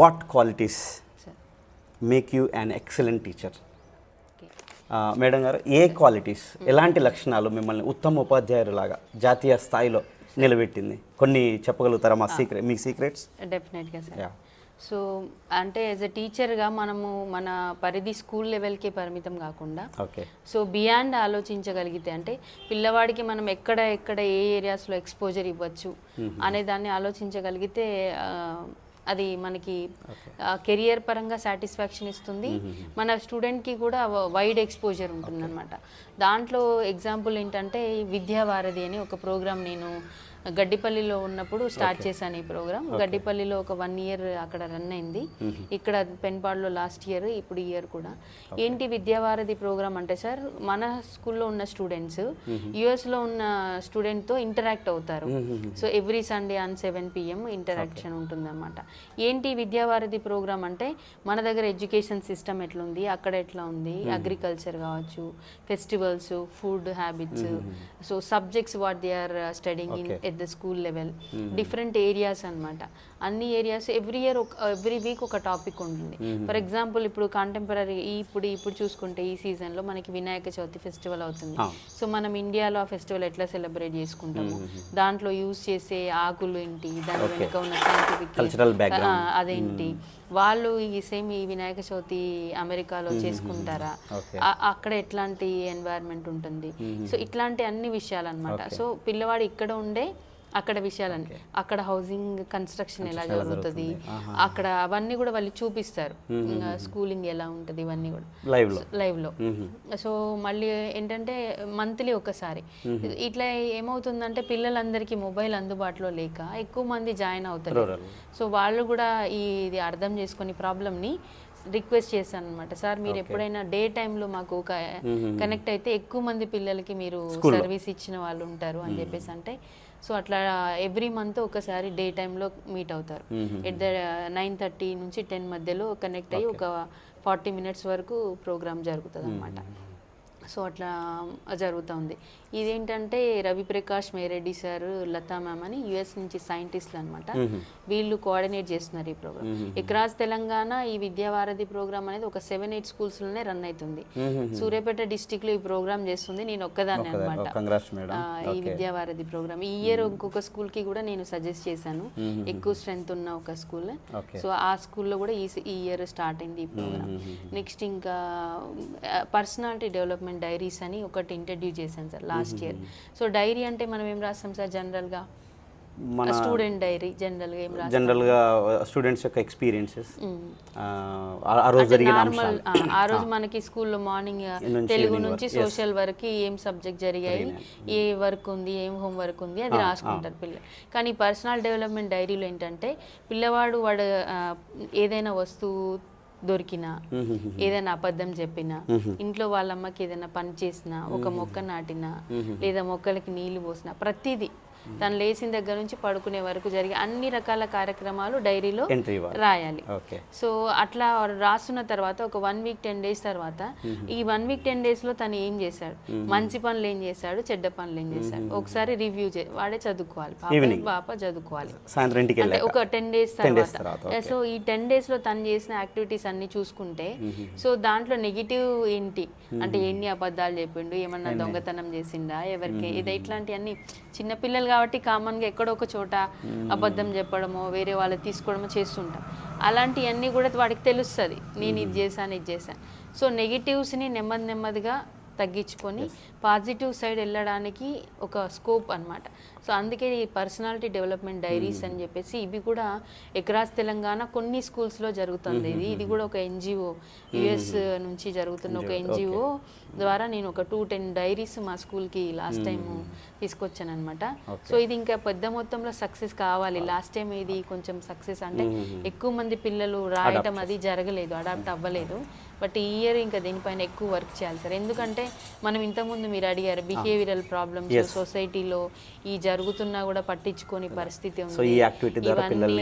What qualities make you an excellent teacher madam గారు ఏ qualities ఎలాంటి లక్షణాలు మిమ్మల్ని ఉత్తమ ఉపాధ్యాయులాగా జాతీయ స్థాయిలో నిలబెట్టింది? కొన్ని చెప్పగలుగుతారా మా సీక్రెట్ మీ సీక్రెట్స్ డెఫినెట్గా సార్ సో అంటే యాజ్ ఎ టీచర్గా మనము మన పరిధి స్కూల్ లెవెల్కే పరిమితం కాకుండా ఓకే సో బియాండ్ ఆలోచించగలిగితే అంటే పిల్లవాడికి మనం ఎక్కడ ఎక్కడ ఏ ఏరియాస్లో ఎక్స్పోజర్ ఇవ్వచ్చు అనే దాన్ని ఆలోచించగలిగితే అది మనకి కెరియర్ పరంగా సాటిస్ఫాక్షన్ ఇస్తుంది. మన స్టూడెంట్కి కూడా వైడ్ ఎక్స్పోజర్ ఉంటుందన్నమాట. దాంట్లో ఎగ్జాంపుల్ ఏంటంటే విద్యావారధి అని ఒక ప్రోగ్రామ్ నేను గడ్డిపల్లిలో ఉన్నప్పుడు స్టార్ట్ చేశాను ఈ ప్రోగ్రామ్ గడ్డిపల్లిలో ఒక వన్ ఇయర్ అక్కడ రన్ అయింది. ఇక్కడ పెన్పాడ్లో లాస్ట్ ఇయర్ ఇప్పుడు ఇయర్ కూడా. ఏంటి విద్యావారధి ప్రోగ్రామ్ అంటే సార్ మన స్కూల్లో ఉన్న స్టూడెంట్స్లో ఉన్న స్టూడెంట్తో ఇంటరాక్ట్ అవుతారు. So every Sunday on seven PM interaction ఉంటుందన్నమాట. ఏంటి విద్యావారధి ప్రోగ్రామ్ అంటే మన దగ్గర ఎడ్యుకేషన్ సిస్టమ్ ఎట్లుంది అక్కడ ఎట్లా ఉంది? అగ్రికల్చర్ కావచ్చు festivals food habits. So subjects what they are studying in at the school level different areas అన్నమాట. అన్ని ఏరియాస్ ఎవ్రీ ఇయర్ ఒక ఎవ్రీ వీక్ ఒక టాపిక్ ఉంటుంది. ఫర్ ఎగ్జాంపుల్ ఇప్పుడు కాంటెంపరీ ఇప్పుడు ఇప్పుడు చూసుకుంటే ఈ సీజన్లో మనకి వినాయక చవితి ఫెస్టివల్ అవుతుంది. సో మనం ఇండియాలో ఆ ఫెస్టివల్ ఎట్లా సెలబ్రేట్ చేసుకుంటాము? దాంట్లో యూజ్ చేసే ఆకులు ఏంటి? దాని వెనుక ఉన్న సైంటిఫిక్. అదేంటి? వాళ్ళు ఈ సేమ్ ఈ వినాయక చవితి అమెరికాలో చేసుకుంటారా? అక్కడ ఎట్లాంటి ఎన్వైరన్మెంట్ ఉంటుంది? సో ఇట్లాంటి అన్ని విషయాలు అనమాట సో పిల్లవాడు ఇక్కడ ఉండే అక్కడ విషయాలని అక్కడ హౌసింగ్ కన్స్ట్రక్షన్ ఎలా జరుగుతుంది? అక్కడ అవన్నీ కూడా వాళ్ళు చూపిస్తారు. స్కూలింగ్ ఎలా ఉంటుంది ఇవన్నీ కూడా. లైవ్లో. సో మళ్ళీ ఏంటంటే మంత్లీ ఒకసారి. ఇట్లా ఏమవుతుందంటే పిల్లలందరికీ మొబైల్ అందుబాటులో లేక ఎక్కువ మంది జాయిన్ అవుతారు. సో వాళ్ళు కూడా ఈ ఇది అర్థం చేసుకొని ప్రాబ్లమ్ని రిక్వెస్ట్ చేశాను అనమాట సార్ మీరు ఎప్పుడైనా డే టైంలో మాకు కనెక్ట్ అయితే ఎక్కువ మంది పిల్లలకి మీరు సర్వీస్ ఇచ్చిన వాళ్ళు ఉంటారు అని చెప్పేసి అంటే సో అట్లా ఎవ్రీ మంత్ ఒకసారి డే టైంలో మీట్ అవుతారు. ఎట్ ద నైన్ థర్టీ నుంచి టెన్ మధ్యలో కనెక్ట్ అయ్యి ఒక ఫార్టీ మినిట్స్ వరకు ప్రోగ్రామ్ జరుగుతుంది అనమాట సో అట్లా జరుగుతుంది ఇదేంటంటే రవిప్రకాష్ మేరెడ్డి సార్ లతా మ్యామ్ అని యుఎస్ నుంచి సైంటిస్టులు అనమాట వీళ్ళు కోఆర్డినేట్ చేస్తున్నారు ఈ ప్రోగ్రామ్. ఎక్రాస్ తెలంగాణ ఈ విద్యావారధి ప్రోగ్రామ్ అనేది ఒక సెవెన్ ఎయిట్ స్కూల్స్లోనే రన్ అవుతుంది. సూర్యాపేట district లో ఈ ప్రోగ్రామ్ చేస్తుంది. నేను ఒక్కదాన్ని అనమాట ఈ విద్యావారధి ప్రోగ్రామ్. ఈ ఇయర్ ఇంకొక స్కూల్కి కూడా నేను సజెస్ట్ చేశాను. ఎక్కువ స్ట్రెంత్ ఉన్న ఒక స్కూల్. సో ఆ స్కూల్లో కూడా ఈ ఈ ఇయర్ స్టార్ట్ అయింది ఈ ప్రోగ్రామ్. నెక్స్ట్ ఇంకా పర్సనాలిటీ డెవలప్మెంట్ డైరీస్ అని ఒకటి ఇంట్రడ్యూస్ చేశాను sir last year so diary అంటే మనం ఏం రాస్తాం సార్ జనరల్గా మన స్టూడెంట్ డైరీ జనరల్గా ఏం జనరల్గా స్టూడెంట్స్ యొక్క ఎక్స్పీరియన్సెస్ ఆ రోజు జరిగిన నార్మల్ అంశాలు. ఆ రోజు మనకి స్కూల్లో మార్నింగ్ తెలుగు నుంచి సోషల్ వరకు ఏం సబ్జెక్ట్ జరిగాయి ఏ వర్క్ ఉంది ఏం హోమ్ వర్క్ ఉంది అది రాసుకుంటారు పిల్లలు. కానీ పర్సనల్ డెవలప్మెంట్ డైరీలో ఏంటంటే పిల్లవాడు వాడు ఏదైనా వస్తువు దొరికినా ఏదైనా అబద్ధం చెప్పినా ఇంట్లో వాళ్ళ అమ్మకి ఏదైనా పని చేసినా ఒక మొక్క నాటినా లేదా మొక్కలకి నీళ్ళు పోసినా ప్రతిదీ తను లేచిన దగ్గర నుంచి పడుకునే వరకు జరిగే అన్ని రకాల కార్యక్రమాలు డైరీలో రాయాలి. సో అట్లా రాస్తున్న తర్వాత ఒక వన్ వీక్ టెన్ డేస్ తర్వాత ఈ వన్ వీక్ టెన్ డేస్లో తను ఏం చేశాడు? మంచి పనులు ఏం చేశాడు? చెడ్డ పనులు ఏం చేశాడు? ఒకసారి రివ్యూ వాడే చదువుకోవాలి. పాప చదువుకోవాలి. అంటే ఒక టెన్ డేస్ తర్వాత, సో ఈ టెన్ డేస్లో తను చేసిన యాక్టివిటీస్ అన్ని చూసుకుంటే సో దాంట్లో నెగిటివ్ ఏంటి? అంటే ఎన్ని అబద్ధాలు చెప్పిండు? ఏమన్నా దొంగతనం చేసిండా? ఎవరికి? ఇది ఇట్లాంటివన్నీ చిన్నపిల్లలు కాబట్టి కామన్గా ఎక్కడో ఒక చోట అబద్ధం చెప్పడమో వేరే వాళ్ళు తీసుకోవడమో చేస్తుంటాం. అలాంటివన్నీ కూడా వాడికి తెలుస్తుంది. నేను ఇది చేశాను ఇది చేశాను. సో నెగిటివ్స్ని నెమ్మది నెమ్మదిగా తగ్గించుకొని పాజిటివ్ సైడ్ వెళ్ళడానికి ఒక స్కోప్ అన్నమాట. సో అందుకే ఈ పర్సనాలిటీ డెవలప్మెంట్ డైరీస్ అని చెప్పేసి ఇవి కూడా ఎక్రాస్ తెలంగాణ కొన్ని స్కూల్స్లో జరుగుతుంది. ఇది ఇది కూడా ఒక ఎన్జిఓ యుఎస్ నుంచి జరుగుతున్న ఒక ఎన్జిఓ ద్వారా నేను ఒక టూ టెన్ డైరీస్ మా స్కూల్కి లాస్ట్ టైం తీసుకొచ్చాను అనమాట సో ఇది ఇంకా పెద్ద మొత్తంలో సక్సెస్ కావాలి. లాస్ట్ టైం ఇది కొంచెం సక్సెస్ అంటే ఎక్కువ మంది పిల్లలు రాయటం అది జరగలేదు అడాప్ట్ అవ్వలేదు. బట్ ఈ ఇయర్ ఇంకా దీనిపైన ఎక్కువ వర్క్ చేయాలి సార్. ఎందుకంటే మనం ఇంతకుముందు మీరు అడిగారు బిహేవియరల్ ప్రాబ్లమ్స్ సొసైటీలో ఈ జరుగుతున్నా కూడా పట్టించుకొని పరిస్థితి ఉంది.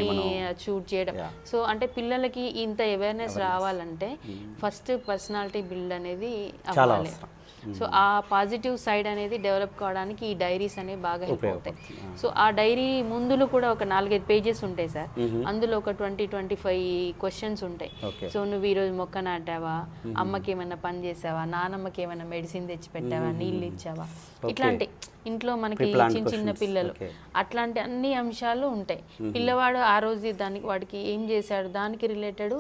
ఇవన్నీ షూట్ చేయడం. సో అంటే పిల్లలకి ఇంత అవేర్నెస్ రావాలంటే ఫస్ట్ పర్సనాలిటీ బిల్డ్ అనేది అవ్వాలి. సో ఆ పాజిటివ్ సైడ్ అనేది డెవలప్ కావడానికి ఈ డైరీస్ అనేవి బాగా హెల్ప్ అవుతాయి సో ఆ డైరీ ముందులో కూడా ఒక నాలుగైదు పేజెస్ ఉంటాయి సార్. అందులో ఒక ట్వంటీ ట్వంటీ ఫైవ్ క్వశ్చన్స్ ఉంటాయి సో నువ్వు ఈరోజు మొక్క నాటావా? అమ్మకి ఏమైనా పని చేసావా? నానమ్మకి ఏమైనా మెడిసిన్ తెచ్చి పెట్టావా నీళ్ళు ఇచ్చావా? ఇట్లాంటి ఇంట్లో మనకి చిన్న చిన్న. పిల్లలు. అట్లాంటి అన్ని అంశాలు ఉంటాయి. పిల్లవాడు ఆ రోజు దానికి వాడికి ఏం చేశాడు దానికి రిలేటెడ్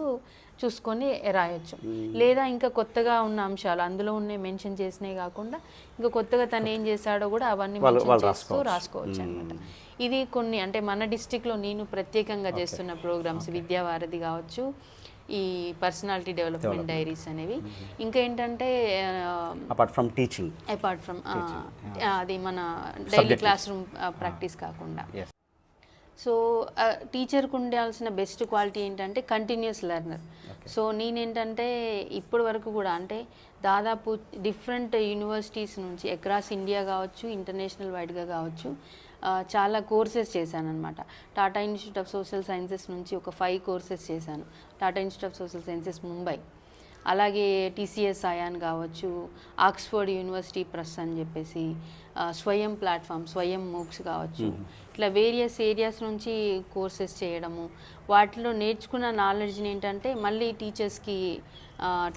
చూసుకొని రాయొచ్చు. లేదా ఇంకా కొత్తగా ఉన్న అంశాలు అందులో ఉన్న మెన్షన్ చేసినవి కాకుండా ఇంకా కొత్తగా తను ఏం చేశాడో కూడా అవన్నీ వాళ్ళు చేస్తూ రాసుకోవచ్చు. అనమాట ఇది కొన్ని అంటే మన డిస్టిక్లో నేను ప్రత్యేకంగా చేస్తున్న ప్రోగ్రామ్స్ విద్యావారధి కావచ్చు ఈ పర్సనాలిటీ డెవలప్మెంట్ డైరీస్ అనేవి. ఇంకా ఏంటంటే apart from teaching apart from అది మన డైలీ క్లాస్ రూమ్ ప్రాక్టీస్ కాకుండా. సో టీచర్కి ఉండాల్సిన బెస్ట్ క్వాలిటీ ఏంటంటే కంటిన్యూస్ లెర్నర్ సో నేనేంటంటే ఇప్పటి వరకు కూడా అంటే దాదాపు డిఫరెంట్ యూనివర్సిటీస్ నుంచి అక్రాస్ ఇండియా కావచ్చు ఇంటర్నేషనల్ వైడ్గా కావచ్చు చాలా కోర్సెస్ చేశాను అనమాట Tata institute of social sciences నుంచి ఒక ఫైవ్ కోర్సెస్ చేశాను. Tata institute of social sciences Mumbai. అలాగే టీసీఎస్ అయాన్ కావచ్చు ఆక్స్ఫర్డ్ యూనివర్సిటీ ప్రెస్ అని చెప్పేసి స్వయం ప్లాట్ఫామ్ స్వయం మూక్స్ కావచ్చు. ఇట్లా వేరియస్ ఏరియాస్ నుంచి కోర్సెస్ చేయడము వాటిలో నేర్చుకున్న నాలెడ్జ్ని ఏంటంటే మళ్ళీ టీచర్స్కి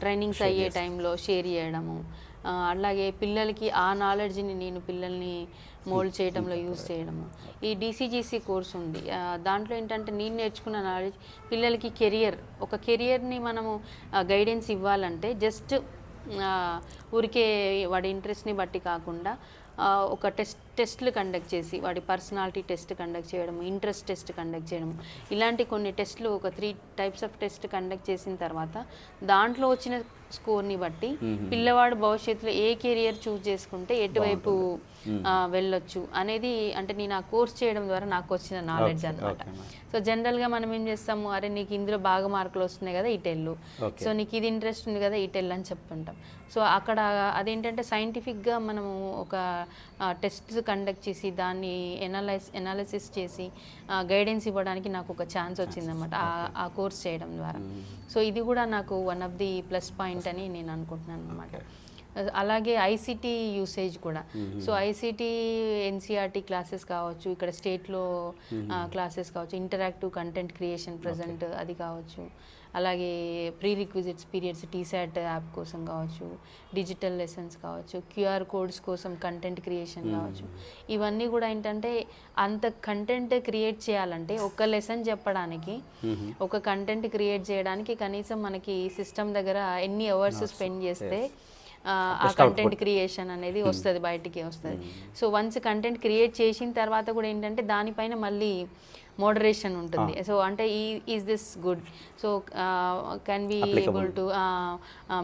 ట్రైనింగ్స్ అయ్యే టైంలో షేర్ చేయడము అలాగే పిల్లలకి ఆ నాలెడ్జ్ని నేను పిల్లల్ని మోల్డ్ చేయడంలో యూజ్ చేయడము ఈ డీసీజీసీ కోర్స్ ఉంది. దాంట్లో ఏంటంటే నేను నేర్చుకున్న నాలెడ్జ్ పిల్లలకి కెరియర్ ఒక కెరియర్ని మనము గైడెన్స్ ఇవ్వాలంటే జస్ట్ ఊరికే వాడి ఇంట్రెస్ట్ని బట్టి కాకుండా ఒక టెస్ట్ టెస్ట్లు కండక్ట్ చేసి వాడి పర్సనాలిటీ టెస్ట్ కండక్ట్ చేయడం ఇంట్రెస్ట్ టెస్ట్ కండక్ట్ చేయడం ఇలాంటి కొన్ని టెస్ట్లు ఒక three types of test conduct చేసిన తర్వాత దాంట్లో వచ్చిన స్కోర్ని బట్టి పిల్లవాడు భవిష్యత్తులో ఏ కెరియర్ చూస్ చేసుకుంటే ఎటువైపు వెళ్ళొచ్చు అనేది అంటే నేను ఆ కోర్స్ చేయడం ద్వారా నాకు వచ్చిన నాలెడ్జ్ అనమాట. సో జనరల్గా మనం ఏం చేస్తాము అరే నీకు ఇందులో బాగా మార్కులు వస్తున్నాయి కదా Okay. సో నీకు ఇది ఇంట్రెస్ట్ ఉంది కదా ఇటెల్ అని చెప్తుంటాం. సో అక్కడ అదేంటంటే సైంటిఫిక్గా మనము ఒక టెస్ట్ కండక్ట్ చేసి దాన్ని ఎనలైజ్ ఎనాలిసిస్ చేసి గైడెన్స్ ఇవ్వడానికి నాకు ఒక ఛాన్స్ వచ్చిందన్నమాట. ఆ- ఆ కోర్స్ చేయడం ద్వారా. సో ఇది కూడా నాకు one of the plus point అని నేను అనుకుంటున్నాను అనమాట అలాగే ఐసీటీ యూసేజ్ కూడా. సో ఐసీటీ ఎన్సీఆర్టీ క్లాసెస్ కావచ్చు ఇక్కడ స్టేట్లో క్లాసెస్ కావచ్చు ఇంటరాక్టివ్ కంటెంట్ క్రియేషన్ ప్రజెంట్ అది కావచ్చు. అలాగే prerequisites periods T SAT app కోసం కావచ్చు డిజిటల్ లెసన్స్ కావచ్చు క్యూఆర్ కోడ్స్ కోసం కంటెంట్ క్రియేషన్ కావచ్చు. ఇవన్నీ కూడా ఏంటంటే అంత కంటెంట్ క్రియేట్ చేయాలంటే ఒక లెసన్ చెప్పడానికి ఒక కంటెంట్ క్రియేట్ చేయడానికి కనీసం మనకి సిస్టమ్ దగ్గర ఎన్ని అవర్స్ స్పెండ్ చేస్తే ఆ, కంటెంట్ క్రియేషన్ అనేది వస్తుంది బయటికి వస్తుంది. సో వన్స్ కంటెంట్ క్రియేట్ చేసిన తర్వాత కూడా ఏంటంటే దానిపైన మళ్ళీ మోడరేషన్ ఉంటుంది. సో అంటే ఈ is this good so can be able to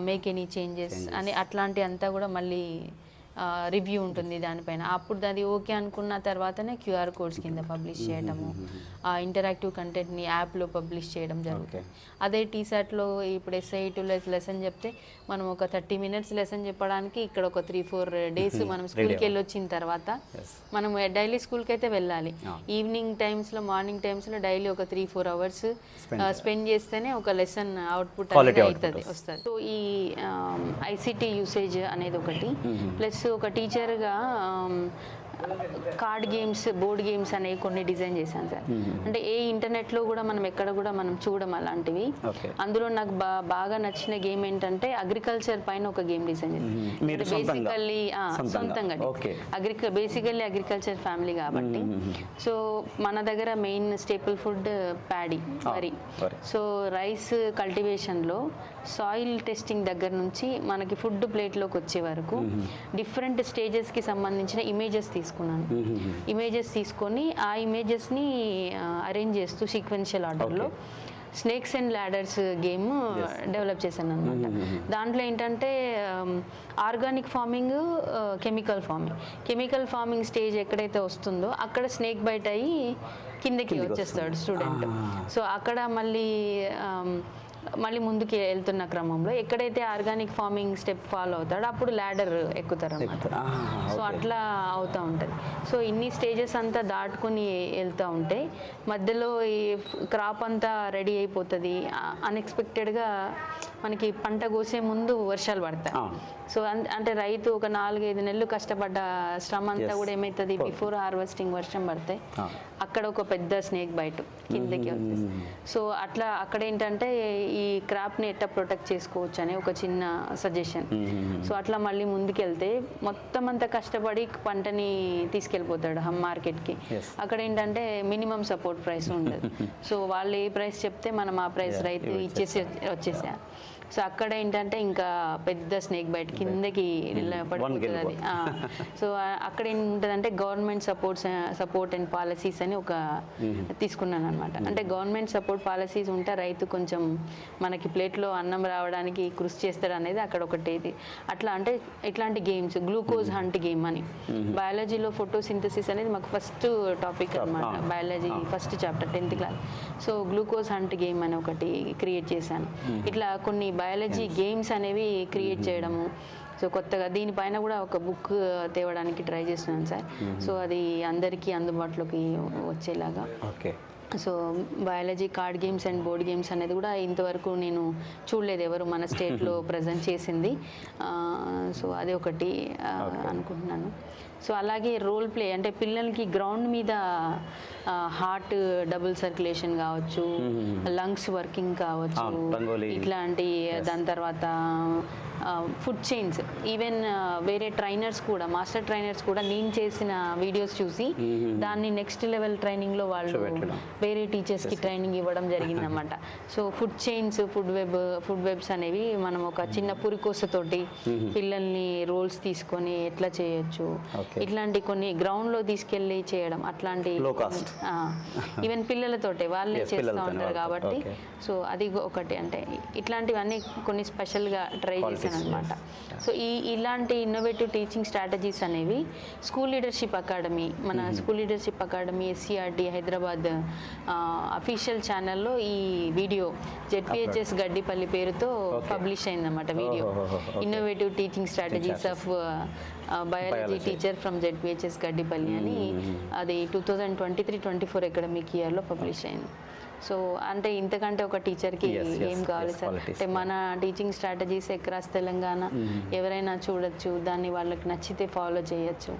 make any changes అని అట్లాంటి అంతా కూడా మళ్ళీ రివ్యూ ఉంటుంది దానిపైన. అప్పుడు అది ఓకే అనుకున్న తర్వాతనే క్యూఆర్ కోడ్స్ కింద పబ్లిష్ చేయడము ఆ ఇంటరాక్టివ్ కంటెంట్ని యాప్లో పబ్లిష్ చేయడం జరుగుతుంది. అదే టీసాట్లో ఇప్పుడు ఎస్ఐ టూ లెసన్ చెప్తే మనం ఒక థర్టీ మినిట్స్ లెసన్ చెప్పడానికి ఇక్కడ ఒక త్రీ ఫోర్ డేస్ మనం స్కూల్కి వెళ్ళి వచ్చిన తర్వాత మనం డైలీ స్కూల్కి అయితే వెళ్ళాలి ఈవినింగ్ టైమ్స్లో మార్నింగ్ టైమ్స్లో డైలీ ఒక త్రీ ఫోర్ అవర్స్ స్పెండ్ చేస్తేనే ఒక లెసన్ అవుట్పుట్ అనేది అవుతుంది వస్తుంది. సో ఈ ఐసిటీ యూసేజ్ అనేది ఒకటి ప్లస్ ఒక టీచర్గా కార్డ్ గేమ్స్ బోర్డ్ గేమ్స్ అనేవి కొన్ని డిజైన్ చేశాను సార్. అంటే ఏ ఇంటర్నెట్లో కూడా మనం ఎక్కడ కూడా మనం చూడడం అలాంటివి. అందులో నాకు బాగా నచ్చిన గేమ్ ఏంటంటే అగ్రికల్చర్ పైన ఒక గేమ్ డిజైన్ చేశాను? బేసికల్లీ సొంతంగా. అగ్రిక బేసికల్లీ అగ్రికల్చర్ ఫ్యామిలీ కాబట్టి. సో మన దగ్గర మెయిన్ స్టేపుల్ ఫుడ్ ప్యాడీ వరి. సో రైస్ కల్టివేషన్లో సాయిల్ టెస్టింగ్ దగ్గర నుంచి మనకి ఫుడ్ ప్లేట్లోకి వచ్చే వరకు డిఫరెంట్ స్టేజెస్కి సంబంధించిన ఇమేజెస్ తీసుకున్నాను. ఇమేజెస్ తీసుకొని ఆ ఇమేజెస్ని అరేంజ్ చేస్తూ సీక్వెన్షియల్ ఆర్డర్లో snakes and ladders game develop చేశాను అనమాట దాంట్లో ఏంటంటే organic farming chemical farming chemical farming stage ఎక్కడైతే వస్తుందో అక్కడ స్నేక్ బైట్ అయ్యి కిందకి వచ్చేస్తాడు స్టూడెంట్ సో అక్కడ మళ్ళీ మళ్ళీ ముందుకు వెళ్తున్న క్రమంలో ఎక్కడైతే ఆర్గానిక్ ఫార్మింగ్ స్టెప్ ఫాలో అవుతాడో అప్పుడు ల్యాడర్ ఎక్కుతారు. అన్నమాట ఆహా, సో అట్లా అవుతూ ఉంటుంది. సో ఇన్ని స్టేజెస్ అంతా దాటుకొని వెళ్తూ ఉంటే మధ్యలో ఈ క్రాప్ అంతా రెడీ అయిపోతుంది. అన్ఎక్స్పెక్టెడ్గా మనకి పంట కోసే ముందు వర్షాలు పడతాయి. సో అంటే రైతు ఒక నాలుగైదు నెలలు కష్టపడ్డ శ్రమ అంతా. కూడా ఏమవుతుంది బిఫోర్ హార్వెస్టింగ్ వర్షం పడితే. అక్కడ ఒక పెద్ద స్నేక్ బయట కిందకి వచ్చేసి సో అట్లా అక్కడ ఏంటంటే ఈ క్రాప్ని ఎట్లా ప్రొటెక్ట్ చేసుకోవచ్చు అనే ఒక చిన్న సజెషన్ సో అట్లా మళ్ళీ ముందుకెళ్తే మొత్తం అంతా కష్టపడి పంటని తీసుకెళ్ళిపోతాడు హమ్ మార్కెట్కి. అక్కడ ఏంటంటే మినిమం సపోర్ట్ ప్రైస్ ఉండదు. సో వాళ్ళు ఏ ప్రైస్ చెప్తే మనం ఆ ప్రైస్ రైతు ఇచ్చేసి వచ్చేసా సో అక్కడ ఏంటంటే ఇంకా పెద్ద స్నేక్ బయట కిందకి పడిపోతుంది అది. ఆ. సో అక్కడ ఏంటంటే government supports support and policies అని ఒక తీసుకున్నాను అనమాట అంటే గవర్నమెంట్ సపోర్ట్ పాలసీస్ ఉంటే రైతు కొంచెం మనకి ప్లేట్లో అన్నం రావడానికి కృషి చేస్తాడు అనేది అక్కడ ఒకటి ఇది అట్లా అంటే ఇట్లాంటి గేమ్స్ గ్లూకోజ్ హంట్ గేమ్ అని. బయాలజీలో ఫోటోసింథసిస్ అనేది మాకు ఫస్ట్ టాపిక్ అనమాట. Biology first chapter tenth class so glucose hunt game అని ఒకటి క్రియేట్ చేశాను. ఇట్లా కొన్ని బయాలజీ గేమ్స్ అనేవి క్రియేట్ చేయడము. సో కొత్తగా దీనిపైన కూడా ఒక బుక్ తేవడానికి ట్రై చేస్తున్నాను సార్. సో అది అందరికీ అందుబాటులోకి వచ్చేలాగా. Okay so biology card games and board games అనేది కూడా ఇంతవరకు నేను చూడలేదు ఎవరు మన స్టేట్లో ప్రజెంట్ చేసింది. సో అది ఒకటి అనుకుంటున్నాను. సో అలాగే రోల్ ప్లే అంటే పిల్లలకి గ్రౌండ్ మీద హార్ట్ డబుల్ సర్క్యులేషన్ కావచ్చు లంగ్స్ వర్కింగ్ కావచ్చు. ఇట్లాంటి దాని తర్వాత ఫుడ్ చైన్స్. ఈవెన్ వేరే ట్రైనర్స్ కూడా మాస్టర్ ట్రైనర్స్ కూడా నేను చేసిన వీడియోస్ చూసి దాన్ని నెక్స్ట్ లెవెల్ ట్రైనింగ్లో వాళ్ళు. వేరే టీచర్స్కి ట్రైనింగ్ ఇవ్వడం జరిగిందన్నమాట so food chains food web food webs అనేవి మనం ఒక చిన్న పురికోసతోటి పిల్లల్ని రోల్స్ తీసుకొని ఎట్లా చేయొచ్చు. ఇట్లాంటి కొన్ని గ్రౌండ్లో తీసుకెళ్ళి చేయడం అట్లాంటి. ఈవెన్ పిల్లలతోటే వాళ్ళే చేస్తూ ఉంటారు. కాబట్టి. సో అది ఒకటి అంటే ఇట్లాంటివన్నీ కొన్ని స్పెషల్గా ట్రై చేశాను అనమాట. సో ఈ ఇలాంటి ఇన్నోవేటివ్ టీచింగ్ స్ట్రాటజీస్ అనేవి స్కూల్ లీడర్షిప్ అకాడమీ మన school leadership academy SCERT Hyderabad official ఛానల్లో ఈ వీడియో జెడ్పిహెచ్ఎస్ గడ్డిపల్లి పేరుతో. పబ్లిష్ అయిందన్నమాట video. Innovative teaching strategies of biology. Teacher from ZPHS Gaddipalli అని అది two thousand twenty three twenty four academic ఇయర్లో publish అయింది. సో అంటే ఇంతకంటే ఒక టీచర్కి ఏం కావాలి సార్. అంటే మన టీచింగ్ స్ట్రాటజీస్ ఎక్రాస్ తెలంగాణ ఎవరైనా చూడొచ్చు దాన్ని వాళ్ళకి నచ్చితే ఫాలో చేయొచ్చు.